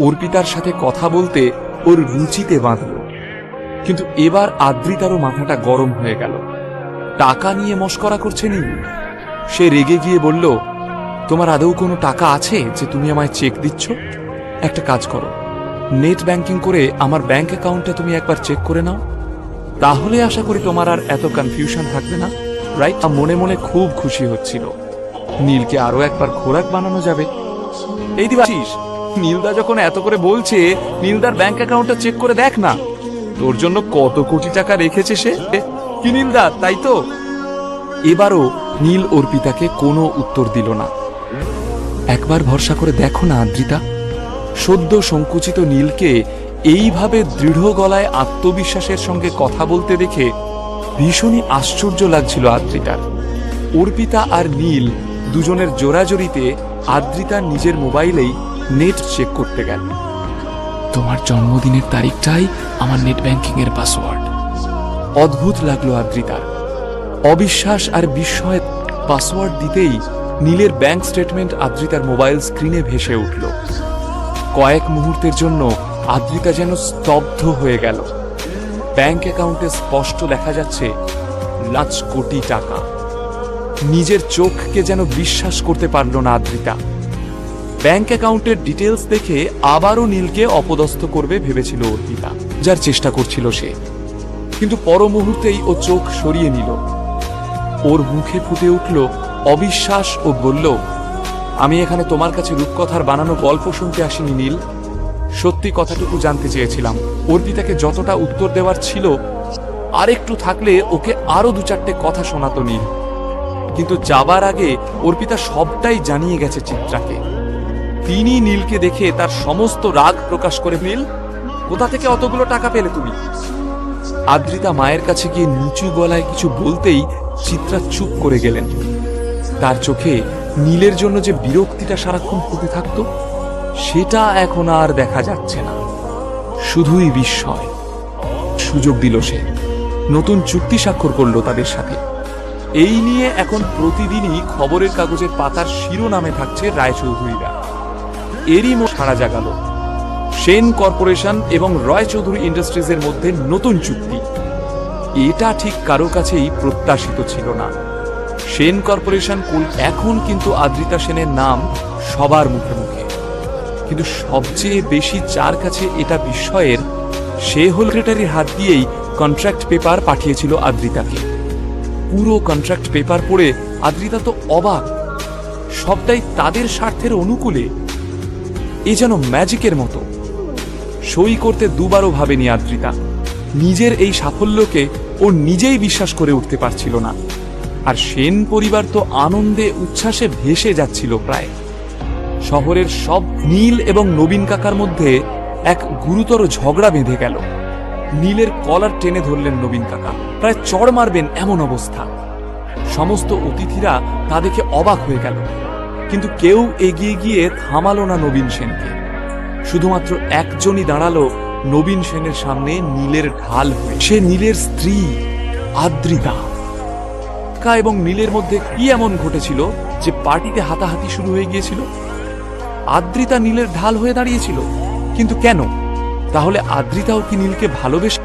অর্পিতার সাথে কথা বলতে ওর রুচিতে বাঁধল। কিন্তু এবার আদ্রিতারও মাথাটা গরম হয়ে গেল। টাকা নিয়ে মস্করা করছে নীল। সে রেগে গিয়ে বলল, তোমার আদৌ কোনো টাকা আছে যে তুমি আমায় চেক দিচ্ছ? একটা কাজ করো। নেট ব্যাংকিং করে আমার ব্যাংক অ্যাকাউন্টটা তুমি একবার চেক করে নাও। তাহলে আশা করি তোমার আর এত কনফিউশন থাকবে না। রাইট মনে মনে খুব খুশি হচ্ছিল। নীলকে আরও একবার খোরাক বানানো যাবে। এই দিবাশিস নীলদা যখন এত করে বলছে, নীলদার ব্যাংক অ্যাকাউন্টটা চেক করে দেখ না। তোর জন্য কত কোটি টাকা রেখেছে সে? কি নীলদা, তাই তো? এবারও নীল অর্পিতাকে কোনো উত্তর দিল না। একবার ভরসা করে দেখো না, আদ্রিতা। সদ্য সংকুচিত নীলকে এইভাবে দৃঢ় গলায় আত্মবিশ্বাসের সঙ্গে কথা বলতে দেখে ভীষণই আশ্চর্য লাগছিল আদ্রিতার। অর্পিতা আর নীল দুজনের জোরাজোরিতে আদ্রিতা নিজের মোবাইলেই নেট চেক করতে গেল। তোমার জন্মদিনের তারিখটাই আমার নেট ব্যাংকিং এর পাসওয়ার্ড অদ্ভুত লাগল আদ্রিতার। অবিশ্বাস আর বিস্ময়ে পাসওয়ার্ড দিতেই নীলের ব্যাংক স্টেটমেন্ট আদ্রিতার মোবাইল স্ক্রিনে ভেসে উঠল। কয়েক মুহূর্তের জন্য আদ্রিতা যেন স্তব্ধ হয়ে গেল। ব্যাংক অ্যাকাউন্টে স্পষ্ট দেখা যাচ্ছে লাখ কোটি টাকা। নিজের চোখকে যেন বিশ্বাস করতে পারল না আদ্রিতা। ব্যাংক অ্যাকাউন্টের ডিটেলস দেখে আবারও নীলকে অপদস্থ করবে ভেবেছিল অর্পিতা, যার চেষ্টা করছিল সে। কিন্তু পর মুহূর্তেই ও চোখ সরিয়ে নিল। ওর মুখে ফুটে উঠল অবিশ্বাস ও বলল, আমি এখানে তোমার কাছে রূপকথার বানানো গল্প শুনতে আসিনি, নীল। সত্যি কথাটুকু জানতে চেয়েছিলাম। অর্পিতাকে যতটা উত্তর দেওয়ার ছিল, আরেকটু থাকলে ওকে আরও দু চারটে কথা শোনাতো নীল। কিন্তু যাবার আগে অর্পিতা সবটাই জানিয়ে গেছে চিত্রাকে। তিনি নীলকে দেখে তার সমস্ত রাগ প্রকাশ করে, নীল, কোথা থেকে অতগুলো টাকা পেলে তুমি? আদ্রিতা মায়ের কাছে গিয়ে নিচু গলায় কিছু বলতেই চিত্রা চুপ করে গেলেন। তার চোখে নীলের জন্য যে বিরক্তিটা সারাক্ষণ ফুটে থাকতো, সেটা এখন আর দেখা যাচ্ছে না। শুধুই বিস্ময়। সুযোগ দিল সে। নতুন চুক্তি স্বাক্ষর করল তাদের সাথে। এই নিয়ে এখন প্রতিদিনই খবরের কাগজের পাতার শিরোনামে থাকছে রায়চৌধুরীরা। এরই সারা জাগালো। সেন কর্পোরেশন এবং রয় চৌধুরী ইন্ডাস্ট্রিজের মধ্যে নতুন চুক্তি। এটা ঠিক কারও কাছেই প্রত্যাশিত ছিল না। সেন কর্পোরেশন কুল এখন কিন্তু আদ্রিতা সেনের নাম সবার মুখে মুখে। কিন্তু সবচেয়ে বেশি যার কাছে এটা বিস্ময়ের, সে হল হাত দিয়েই কন্ট্রাক্ট পেপার পাঠিয়েছিল আদ্রিতাকে। পুরো কন্ট্রাক্ট পেপার পড়ে আদ্রিতা তো অবাক। সবটাই তাদের স্বার্থের অনুকূলে এ যেন ম্যাজিকের মতো। সই করতে দুবারও ভাবেনি আদ্রিতা। নিজের এই সাফল্যকে ও নিজেই বিশ্বাস করে উঠতে পারছিল না। আর সেন পরিবার তো আনন্দে, উচ্ছ্বাসে ভেসে যাচ্ছিল প্রায়। শহরের সব নীল এবং নবীন কাকার মধ্যে এক গুরুতর ঝগড়া বেঁধে গেল। নীলের কলার টেনে ধরলেন নবীন কাকা। প্রায় চড় মারবেন এমন অবস্থা। সমস্ত অতিথিরা তা দেখে অবাক হয়ে গেল। কিন্তু কেউ এগিয়ে গিয়ে থামালো না নবীন সেনকে। শুধুমাত্র একজনই দাঁড়াল নবীন সেনের সামনে নীলের ঢাল হয়ে। সে নীলের স্ত্রী, আদ্রিতা। কা এবং নীলের মধ্যে কি এমন ঘটেছিল যে পার্টিতে হাতাহাতি শুরু হয়ে গিয়েছিল? আদ্রিতা নীলের ঢাল হয়ে দাঁড়িয়েছিল। কিন্তু কেন? তাহলে আদ্রিতাও কি নীলকে ভালোবেসে